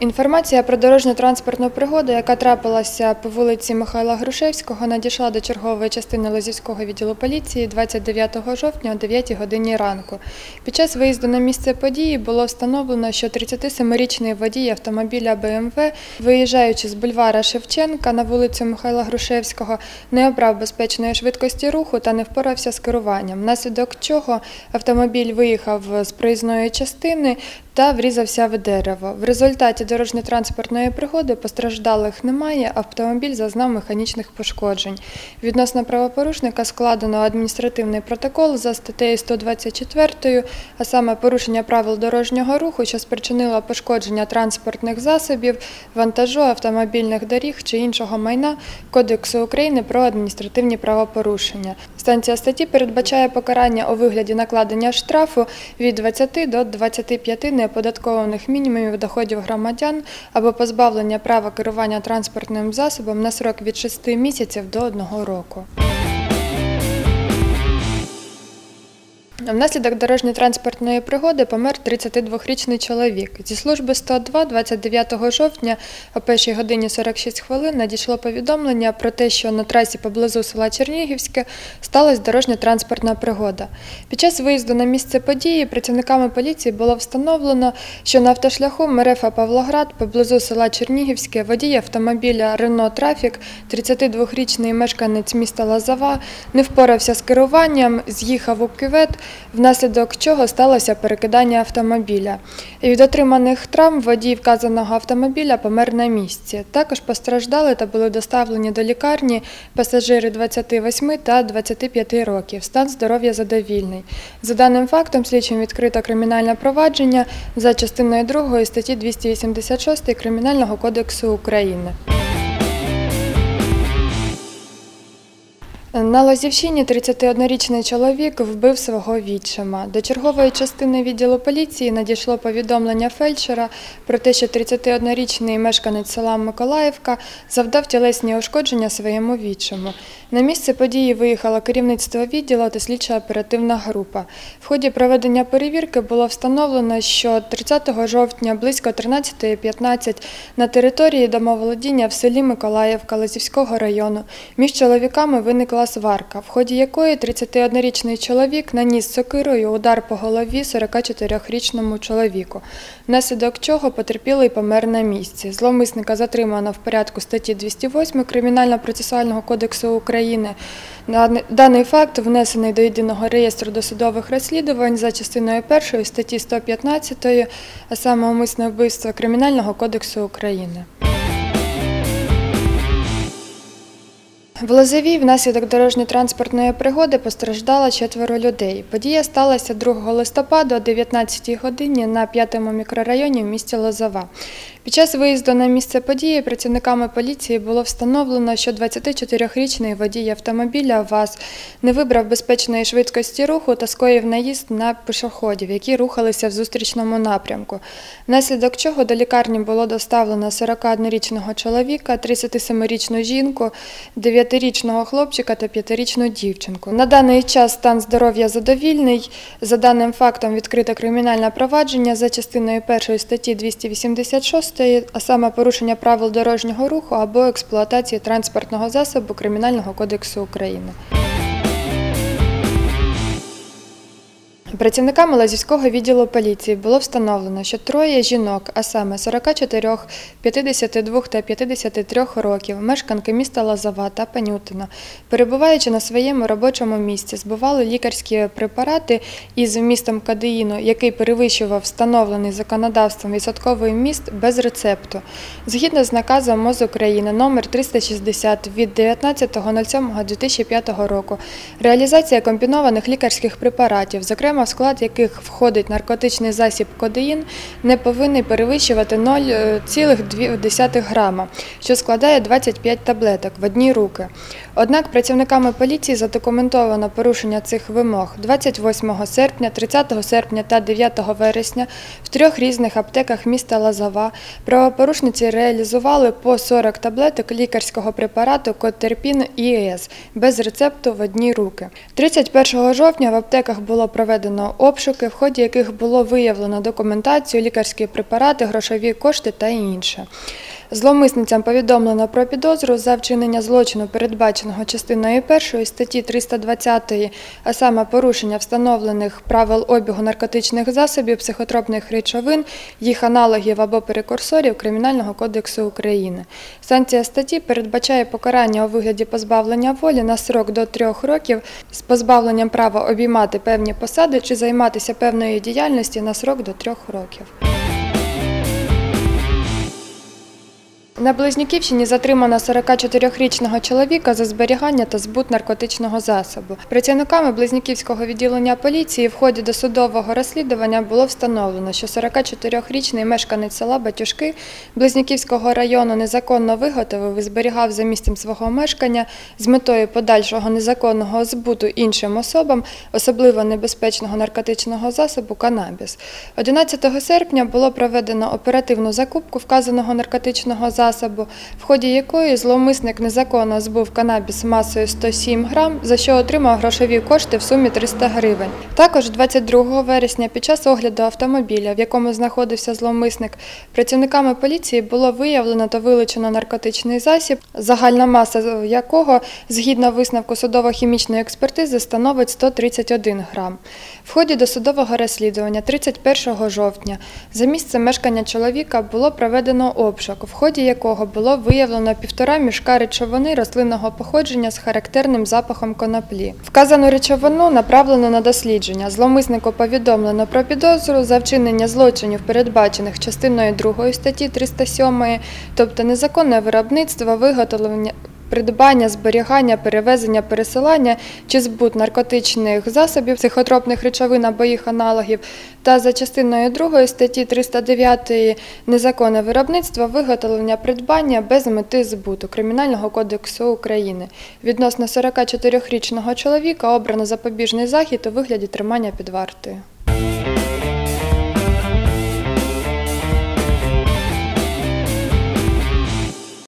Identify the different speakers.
Speaker 1: Інформація про дорожньо-транспортну пригоду, яка трапилася по вулиці Михайла Грушевського, надійшла до чергової частини Лозівського відділу поліції 29 жовтня о 9 годині ранку. Під час виїзду на місце події було встановлено, що 37-річний водій автомобіля БМВ, виїжджаючи з бульвара Шевченка на вулицю Михайла Грушевського, не обрав безпечної швидкості руху та не впорався з керуванням, внаслідок чого автомобіль виїхав з проїзної частини та врізався в дерево. В результаті дорожньо-транспортної пригоди постраждалих немає, автомобіль зазнав механічних пошкоджень. Відносно правопорушника складено адміністративний протокол за статтею 124, а саме порушення правил дорожнього руху, що спричинило пошкодження транспортних засобів, вантажу, автомобільних доріг чи іншого майна Кодексу України про адміністративні правопорушення. Станція статті передбачає покарання у вигляді накладення штрафу від 20 до 25 неоподаткованих мінімумів доходів громадян або позбавлення права керування транспортним засобом на срок від 6 місяців до 1 року. Внаслідок дорожньо-транспортної пригоди помер 32-річний чоловік. Зі служби 102 29 жовтня о 1 годині 46 хвилин надійшло повідомлення про те, що на трасі поблизу села Чернігівське сталася дорожньо-транспортна пригода. Під час виїзду на місце події працівниками поліції було встановлено, що на автошляху Мерефа Павлоград поблизу села Чернігівське водій автомобіля Рено Трафік, 32-річний мешканець міста Лазава, не впорався з керуванням, з'їхав у кювет, внаслідок чого сталося перекидання автомобіля. І від отриманих травм водій вказаного автомобіля помер на місці. Також постраждали та були доставлені до лікарні пасажири 28 та 25 років. Стан здоров'я задовільний. За даним фактом, слідчим відкрито кримінальне провадження за частиною 2 статті 286 Кримінального кодексу України. На Лозівщині 31-річний чоловік вбив свого відчима. До чергової частини відділу поліції надійшло повідомлення фельдшера про те, що 31-річний мешканець села Миколаївка завдав тілесні ушкодження своєму відчиму. На місце події виїхало керівництво відділу та слідча оперативна група. В ході проведення перевірки було встановлено, що 30 жовтня близько 13.15 на території домоволодіння в селі Миколаївка Лозівського району між чоловіками виникла сварка, в ході якої 31-річний чоловік наніс сокирою удар по голові 44-річному чоловіку, внаслідок чого потерпілий помер на місці. Зловмисника затримано в порядку статті 208 Кримінально-процесуального кодексу України. Даний факт внесений до єдиного реєстру досудових розслідувань за частиною 1 статті 115, а саме умисне вбивство Кримінального кодексу України. В Лозовій внаслідок дорожньо-транспортної пригоди постраждало четверо людей. Подія сталася 2 листопада о 19 годині на 5-му мікрорайоні в місті Лозова. Під час виїзду на місце події працівниками поліції було встановлено, що 24-річний водій автомобіля ВАЗ не вибрав безпечної швидкості руху та скоїв наїзд на пішоходів, які рухалися в зустрічному напрямку. Внаслідок чого до лікарні було доставлено 41-річного чоловіка, 37-річну жінку, 9-річного хлопчика та 5-річну дівчинку. На даний час стан здоров'я задовільний. За даним фактом відкрите кримінальне провадження за частиною 1 статті 286 а саме порушення правил дорожнього руху або експлуатації транспортного засобу Кримінального кодексу України. Працівниками Лазівського відділу поліції було встановлено, що троє жінок, а саме 44, 52 та 53 років, мешканки міста Лазова та Панютина, перебуваючи на своєму робочому місці, збували лікарські препарати із вмістом кадеїну, який перевищував встановлений законодавством відсотковий вміст без рецепту. Згідно з наказом МОЗ України номер 360 від 19.07.2005 року, реалізація комбінованих лікарських препаратів, зокрема в склад яких входить наркотичний засіб кодеїн, не повинний перевищувати 0,2 грама, що складає 25 таблеток в одні руки. Однак працівниками поліції задокументовано порушення цих вимог 28 серпня, 30 серпня та 9 вересня в трьох різних аптеках міста Лазова правопорушниці реалізували по 40 таблеток лікарського препарату Котерпін ІС без рецепту в одні руки. 31 жовтня в аптеках було проведено обшуки, в ході яких було виявлено документацію, лікарські препарати, грошові кошти та інше. Зловмисницям повідомлено про підозру за вчинення злочину, передбаченого частиною 1 статті 320, а саме порушення встановлених правил обігу наркотичних засобів, психотропних речовин, їх аналогів або перекурсорів Кримінального кодексу України. Санкція статті передбачає покарання у вигляді позбавлення волі на срок до трьох років з позбавленням права обіймати певні посади чи займатися певною діяльністю на срок до трьох років. На Близнюківщині затримано 44-річного чоловіка за зберігання та збут наркотичного засобу. Працівниками Близнюківського відділення поліції в ході досудового розслідування було встановлено, що 44-річний мешканець села Батюшки Близнюківського району незаконно виготовив і зберігав за місцем свого мешкання з метою подальшого незаконного збуту іншим особам особливо небезпечного наркотичного засобу канабіс. 11 серпня було проведено оперативну закупку вказаного наркотичного засобу, в ході якої зловмисник незаконно збув канабіс масою 107 грам, за що отримав грошові кошти в сумі 300 гривень. Також 22 вересня під час огляду автомобіля, в якому знаходився зловмисник, працівниками поліції було виявлено та вилучено наркотичний засіб, загальна маса якого, згідно висновку судово-хімічної експертизи, становить 131 грам. В ході досудового розслідування 31 жовтня за місцем мешкання чоловіка було проведено обшук, в ході якого було виявлено півтора мішка речовини рослинного походження з характерним запахом коноплі. Вказану речовину направлено на дослідження. Зломиснику повідомлено про підозру за вчинення злочинів, передбачених частиною 2 статті 307, тобто незаконне виробництво, виготовлення. Придбання, зберігання, перевезення, пересилання чи збут наркотичних засобів, психотропних речовин або їх аналогів, та за частиною 2 статті 309 незаконне виробництво, виготовлення, придбання без мети збуту Кримінального кодексу України. Відносно 44-річного чоловіка обрано запобіжний захід у вигляді тримання під вартою.